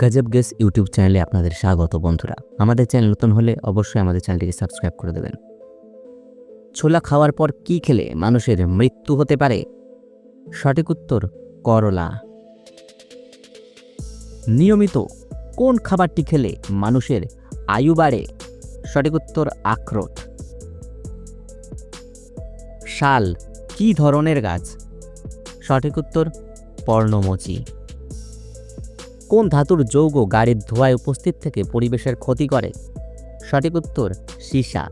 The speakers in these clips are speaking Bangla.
গাজব গেস ইউটিউব চ্যানেলে আপনাদের স্বাগত বন্ধুরা। আমাদের চ্যানেল নতুন হলে অবশ্যই আমাদের চ্যানেলটিকে সাবস্ক্রাইব করে দেবেন। ছোলা খাওয়ার পর কি খেলে মানুষের মৃত্যু হতে পারে? সঠিক উত্তর, করলা। নিয়মিত কোন খাবারটি খেলে মানুষের আয়ু বাড়ে? সঠিক উত্তর, আখরোট। শাল, কি ধরনের গাছ? সঠিক উত্তর, পর্ণমোচী। কোন ধাতুর যৌগ গাড়ির ধোঁয়ায় উপস্থিত থেকে পরিবেশের ক্ষতি করে? সঠিক উত্তর, সীসা।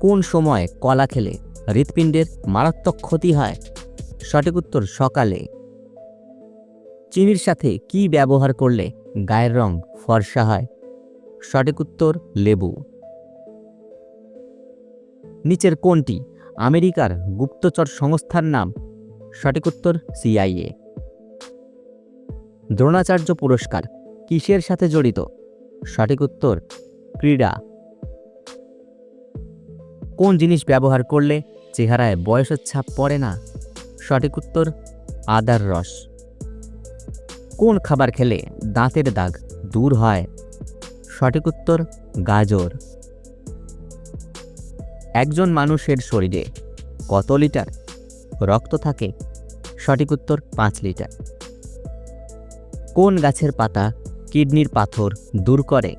কোন সময় কলা খেলে হৃৎপিণ্ডের মারাত্মক ক্ষতি হয়? সঠিক উত্তর, সকালে। চিনির সাথে কি ব্যবহার করলে গায়ের রং ফর্সা হয়? সঠিক উত্তর, লেবু। নিচের কোনটি আমেরিকার গুপ্তচর সংস্থার নাম? সঠিক উত্তর, সিআইএ। দ্রোণাচার্য পুরস্কার কিসের সাথে জড়িত? সঠিক উত্তর, ক্রীড়া। কোন জিনিস ব্যবহার করলে চেহারায় বয়সের ছাপ পড়ে না? সঠিক উত্তর, আদার রস। কোন খাবার খেলে দাঁতের দাগ দূর হয়? সঠিক উত্তর, গাজর। একজন মানুষের শরীরে কত লিটার রক্ত থাকে? সঠিক উত্তর, পাঁচ লিটার। কোন গাছের পাতা কিডনির পাথর দূর করে?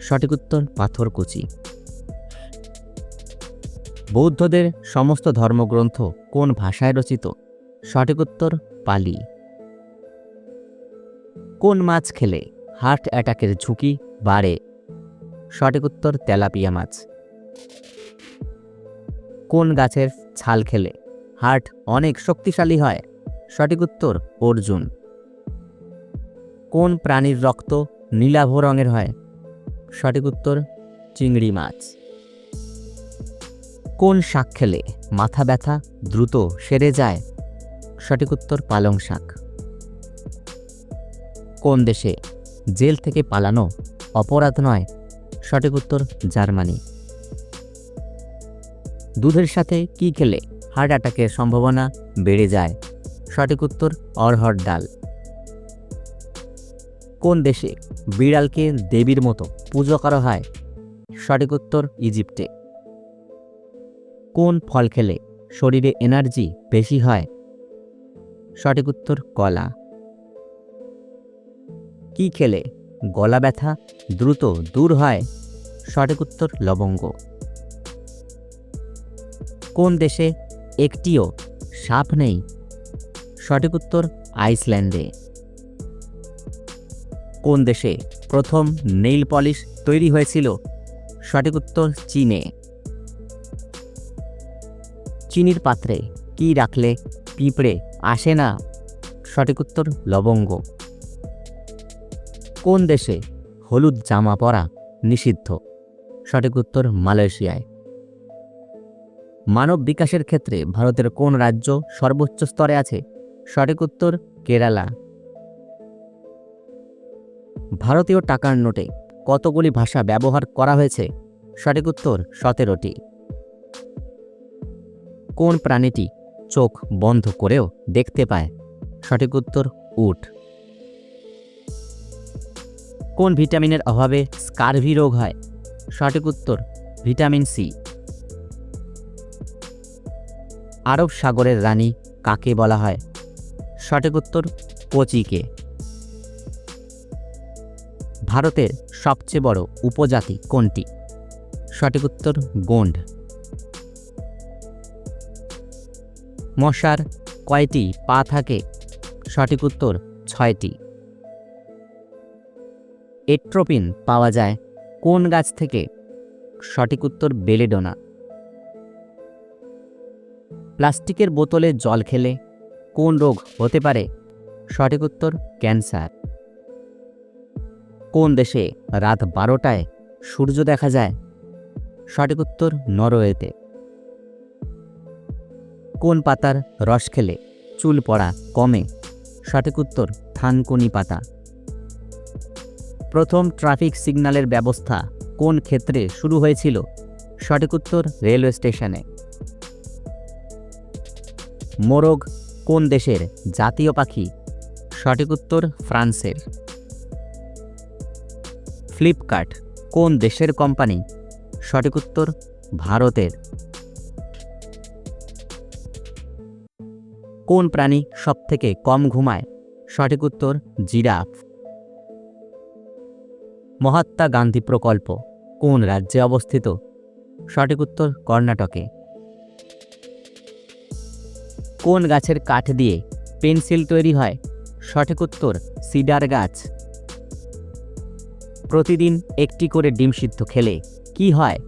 সঠিক উত্তর পাথরকুচি বৌদ্ধদের সমস্ত ধর্মগ্রন্থ কোন ভাষায় রচিত? সঠিক উত্তর, পালি। কোন মাছ খেলে হার্ট অ্যাটাকের ঝুঁকি বাড়ে? সঠিক উত্তর, তেলাপিয়া মাছ। কোন গাছের ছাল খেলে হার্ট অনেক শক্তিশালী হয়? সঠিক উত্তর, অর্জুন। কোন প্রাণীর রক্ত নীলাভ রঙের হয়? সঠিক উত্তর, চিংড়ি মাছ। কোন শাক খেলে মাথা ব্যথা দ্রুত সেরে যায়? সঠিক উত্তর, পালং শাক। কোন দেশে জেল থেকে পালানো অপরাধ নয়? সঠিক উত্তর, জার্মানি। দুধের সাথে কি খেলে হার্ট অ্যাটাকের সম্ভাবনা বেড়ে যায়? সঠিক উত্তর, অরহর ডাল। কোন দেশে বিড়ালকে দেবীর মতো পুজো করা হয়? সঠিক উত্তর ইজিপ্টে। কোন ফল খেলে শরীরে এনার্জি বেশি হয়? সঠিক উত্তর কলা। কি খেলে গলা ব্যথা দ্রুত দূর হয়? সঠিক উত্তর লবঙ্গ। কোন দেশে একটিও সাপ নেই? সঠিক উত্তর আইসল্যান্ডে। কোন দেশে প্রথম নেইল পলিশ তৈরি হয়েছিল? সঠিক উত্তর চীনে। চিনির পাত্রে কি রাখলে পিঁপড়ে আসে না? সঠিক উত্তর লবঙ্গ। কোন দেশে হলুদ জামা পরা নিষিদ্ধ? সঠিক উত্তর মালয়েশিয়ায়। মানব বিকাশের ক্ষেত্রে ভারতের কোন রাজ্য সর্বোচ্চ স্তরে আছে? সঠিক উত্তর কেরালা। ভারতীয় টাকার নোটে কতগুলি ভাষা ব্যবহার করা হয়েছে? সঠিক উত্তর সতেরোটি। কোন প্রাণীটি চোখ বন্ধ করেও দেখতে পায়? সঠিক উত্তর উট। কোন ভিটামিনের অভাবে স্কারভি রোগ হয়? সঠিক উত্তর ভিটামিন সি। আরব সাগরের রানী কাকে বলা হয়? সঠিক উত্তর কোচিকে। ভারতের সবচেয়ে বড় উপজাতি কোনটি? সঠিক উত্তর, গোন্ড। মশার কয়টি পা থাকে? সঠিক উত্তর, ছয়টি। এট্রোপিন পাওয়া যায় কোন গাছ থেকে? সঠিক উত্তর, বেলেডোনা। প্লাস্টিকের বোতলে জল খেলে কোন রোগ হতে পারে? সঠিক উত্তর, ক্যান্সার। কোন দেশে রাত বারোটায় সূর্য দেখা যায়? সঠিক উত্তর, নরওয়েতে। কোন পাতার রস খেলে চুল পড়া কমে? সঠিক উত্তর, থানকুনি পাতা। প্রথম ট্রাফিক সিগন্যালের ব্যবস্থা কোন ক্ষেত্রে শুরু হয়েছিল? সঠিক উত্তর, রেলওয়ে স্টেশনে। মোরগ কোন দেশের জাতীয় পাখি? সঠিক উত্তর, ফ্রান্সের। ফ্লিপকার্ট কোন দেশের কোম্পানি? সঠিক উত্তর, ভারতের। কোন প্রাণী সবথেকে কম ঘুমায়? সঠিক উত্তর, জিরাফ। মহাত্মা গান্ধী প্রকল্প কোন রাজ্যে অবস্থিত? সঠিক উত্তর, কর্ণাটকে। কোন গাছের কাঠ দিয়ে পেন্সিল তৈরি হয়? সঠিক উত্তর, সিডার গাছ। প্রতিদিন একটি করে ডিম সিদ্ধ খেলে কি হয়?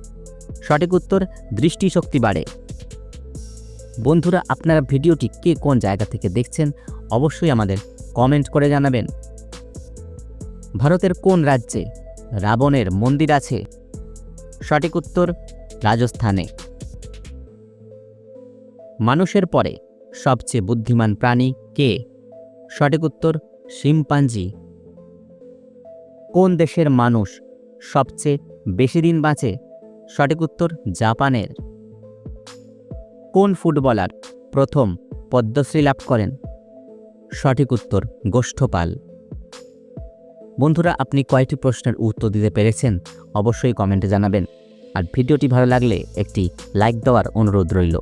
সঠিক উত্তর, দৃষ্টিশক্তি বাড়ে। বন্ধুরা, আপনারা ভিডিওটি কে কোন জায়গা থেকে দেখছেন অবশ্যই আমাদের কমেন্ট করে জানাবেন। ভারতের কোন রাজ্যে রাবণের মন্দির আছে? সঠিক উত্তর, রাজস্থানে। মানুষের পরে সবচেয়ে বুদ্ধিমান প্রাণী কে? সঠিক উত্তর, শিম্পাঞ্জি। কোন দেশের মানুষ সবচেয়ে বেশি দিন বাঁচে? সঠিক উত্তর জাপানের। কোন ফুটবলার প্রথম পদ্মশ্রী লাভ করেন? সঠিক উত্তর গোষ্ঠপাল। বন্ধুরা, আপনি কয়টি প্রশ্নের উত্তর দিতে পেরেছেন, অবশ্যই কমেন্টে জানাবেন। আর ভিডিওটি ভালো লাগলে একটি লাইক দেওয়ার অনুরোধ রইল।